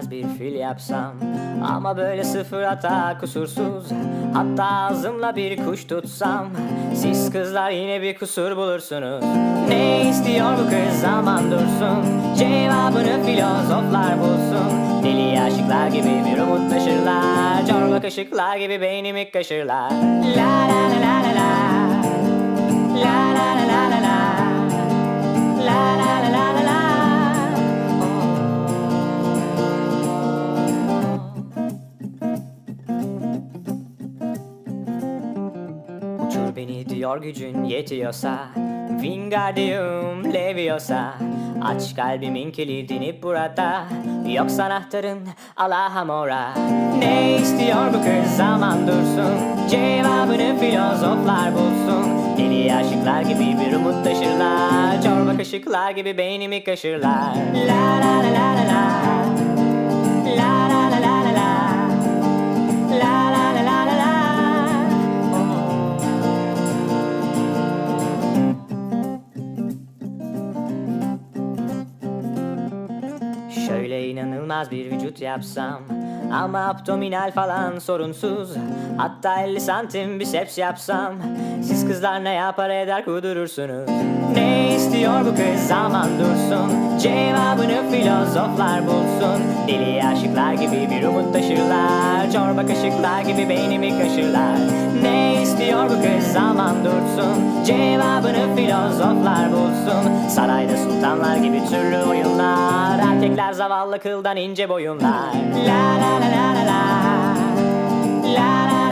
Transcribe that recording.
inanılmaz bir fil yapsam. Ama böyle sıfır hata kusursuz Hatta ağzımla bir kuş tutsam. Siz kızlar yine bir kusur bulursunuz. Ne istiyor bu kız zaman dursun. Cevabını filozoflar bulsun. Deli aşıklar gibi bir umut taşırlar. Çorba kaşıklar gibi beynimi kaşırlar. La la la la la la La beni diyor gücün yetiyorsa Wingardium Leviosa. Aç kalbimin kilidini burada Yoksa anahtarın Alahamora Ne istiyor bu kız? Zaman dursun. Cevabını filozoflar bulsun. Deli aşıklar gibi bir umut taşırlar. Çorba kaşıklar gibi beynimi kaşırlar. La la la la la la Şöyle inanılmaz bir vücut yapsam Ama abdominal falan sorunsuz. Hatta 50 santim biceps yapsam Siz kızlar ne yapar eder kudurursunuz Ne istiyor bu kız zaman dursun? Cevabını filozoflar bulsun. Deli aşıklar gibi bir umut taşırlar. Çorba kaşıklar gibi beynimi kaşırlar. Ne istiyor bu kız zaman dursun? Cevabını filozoflar bulsun. Sarayda sultanlar gibi türlü oyunlar. Erkekler zavallı kıldan ince boyunlar. La la la la la la. La la